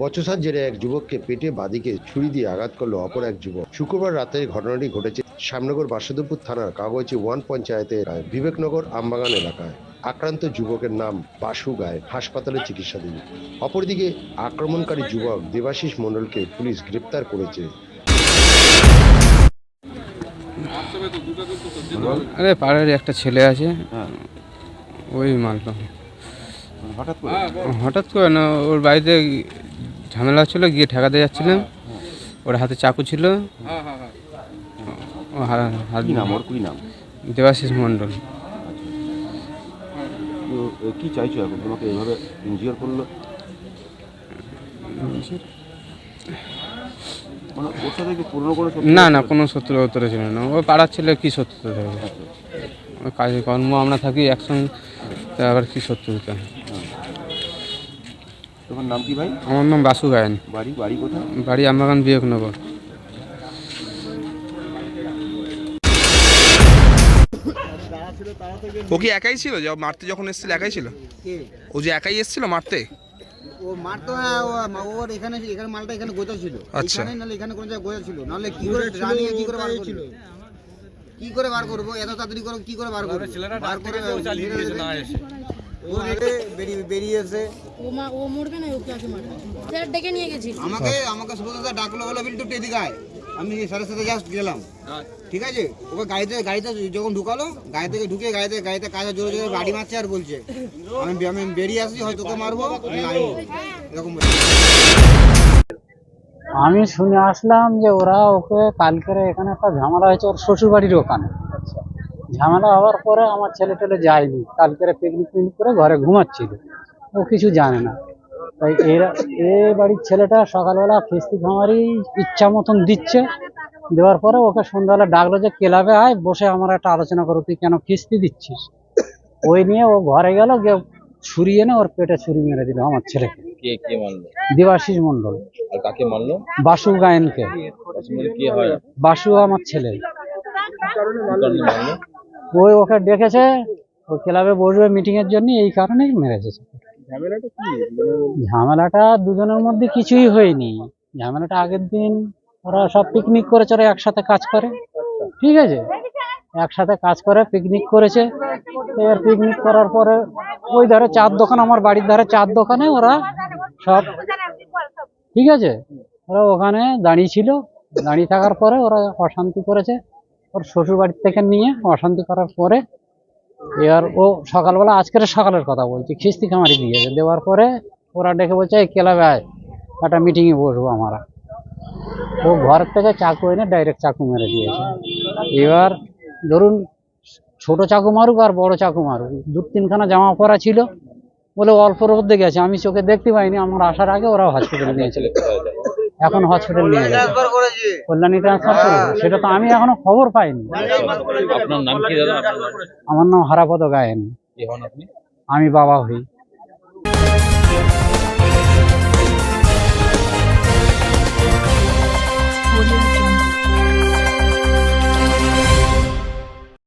বচসার জেরে এক যুবককে পেটে বাদিকে ছুরি দিয়ে আঘাত করল অপর এক যুবক। শুক্রবার রাতে ঘটনাটি ঘটেছে শ্যামনগর বাসুদেবপুর থানার কাগজী ওয়ান পঞ্চায়েতের বিবেকনগর আমবাগান এলাকায়। আক্রান্ত যুবকের নাম বাসু গায়ে হাসপাতালে চিকিৎসাধীন। অপরদিকে আক্রমণকারী যুবক দেবাশিস মণ্ডলকে পুলিশ গ্রেপ্তার করেছে। আরে পাড়ার একটা ছেলে আছে। ওই মালটা হঠাৎ করে? হঠাৎ করে না ওর বাড়িতে ঝামেলা ছিল গিয়ে ঠেকাতে যাচ্ছিলাম। ওর হাতে চাকু ছিল। কি নাম ওর? কি নাম? দেবাশিস মণ্ডল। এ, কি চাইছো এখন? তোমাকে এইভাবে ইনজিওর করল? মানে না না কোনো শত্রু উত্তরে ছিল না। ও পাড়ার ছেলে কী শত্রুতা থাকবে ওই কাজে কর্ম আমরা থাকি একসঙ্গে আবার কী শত্রুতা? তোমার নাম কি ভাই? আমার নাম বাসু গায়ন। বাড়ি বাড়ি কোথায়? বাড়ি আমবাগান বিবেকনগর। ও কি একাই ছিল? যে মারতে যখন এসেছিল একাই ছিল? ও যে একাই এসেছিল মারতে? ও মারতো হ্যাঁ ও ওর এখানে এখানে মালটা এখানে গোজা ছিল। আচ্ছা। এখানে নাহলে এখানে কোন জায়গায় গোজা ছিল। নাহলে কি করে রানিয়ে কি করে বার করব? কি করে বার করব? এত তাড়াতাড়ি করে কি করে বার করব? বার করে ও আগে বেরিয়ে বেরিয়ে ও মা ও মরবে না ওকে আগে মারবে। স্যার ডেকে নিয়ে গেছি। আমাকে আমাকে সুব্রতদা ডাকলো বলে বিল্টু আমি সাথে সাথে জাস্ট গেলাম। ঠিক আছে? ওকে গাড়িতে গাড়িতে যখন ঢুকালো গাড়ি থেকে ঢুকে গাড়িতে গাড়িতে কাজে জোরে জোরে বাড়ি মারছে আর বলছে। আমি আমি বেরিয়ে আসছি হয়তো তোকে মারবো। এরকম আমি শুনে আসলাম যে ওরা ওকে কালকের এখানে একটা ঝামেলা হয়েছে ওর শ্বশুর বাড়ির ওখানে। ঝামেলা হওয়ার পরে আমার ছেলে টেলে যায়নি। কালকের পিকনিক পিকনিক করে ঘরে ঘুমাচ্ছিল। ও কিছু জানে না। তাই এরা এ বাড়ির ছেলেটা সকালবেলা ফিস্তি খামারি ইচ্ছা মতন দিচ্ছে। দেওয়ার পরে ওকে সন্ধ্যাবেলা ডাকলো যে ক্লাবে আয়? বসে আমরা একটা আলোচনা করো তুই কেন কিস্তি দিচ্ছিস? ওই নিয়ে ও ঘরে গেল গিয়ে ছুরি এনে ওর পেটে ছুরি মেরে দিল আমার ছেলেকে। কে কে মারলো? দেবাশিস মণ্ডল। আর কাকে মারলো? বাসু গায়েনকে। বাসু আমার ছেলে। ওই ওকে ডেকেছে ও ক্লাবে বসবে মিটিং এর জন্য এই কারণেই মেরেছে। ঝামেলাটা দুজনের মধ্যে কিছুই হয়নি। ঝামেলাটা আগের দিন ওরা সব পিকনিক করেছে ওরা একসাথে কাজ করে। ঠিক আছে? একসাথে কাজ করে পিকনিক করেছে। এবার পিকনিক করার পরে ওই ধারে চার দোকান আমার বাড়ির ধারে চার দোকানে ওরা সব ঠিক আছে? ওরা ওখানে দাঁড়িয়ে ছিল। দাঁড়িয়ে থাকার পরে ওরা অশান্তি করেছে। ওর শ্বশুর বাড়ির থেকে নিয়ে অশান্তি করার পরে এবার ও সকালবেলা, আজকের সকালের কথা বলছি, খিস্তি খামারি দিয়েছে দেওয়ার পরে ওরা ডেকে বলছে, এই ক্লাবে আয় একটা মিটিংয়ে বসবো আমরা। ও ঘর থেকে চাকু এনে ডাইরেক্ট চাকু মেরে দিয়েছে। এবার ধরুন, ছোট চাকু মারুক আর বড় চাকু মারুক, দু, তিনখানা জামা পরা ছিল। বলে অল্পর মধ্যে গেছে, আমি চোখে দেখতে পাইনি, আমার আসার আগে ওরা হসপিটালে নিয়েছিল এখন হসপিটাল নিয়ে গেছে। কল্যাণী ট্রান্সফার করেছে। সেটা তো আমি এখনও খবর পাইনি। আপনার নাম কি দাদা? আমার নাম হারাপদ গায়েন। কে হন আপনি? আমি বাবা হই।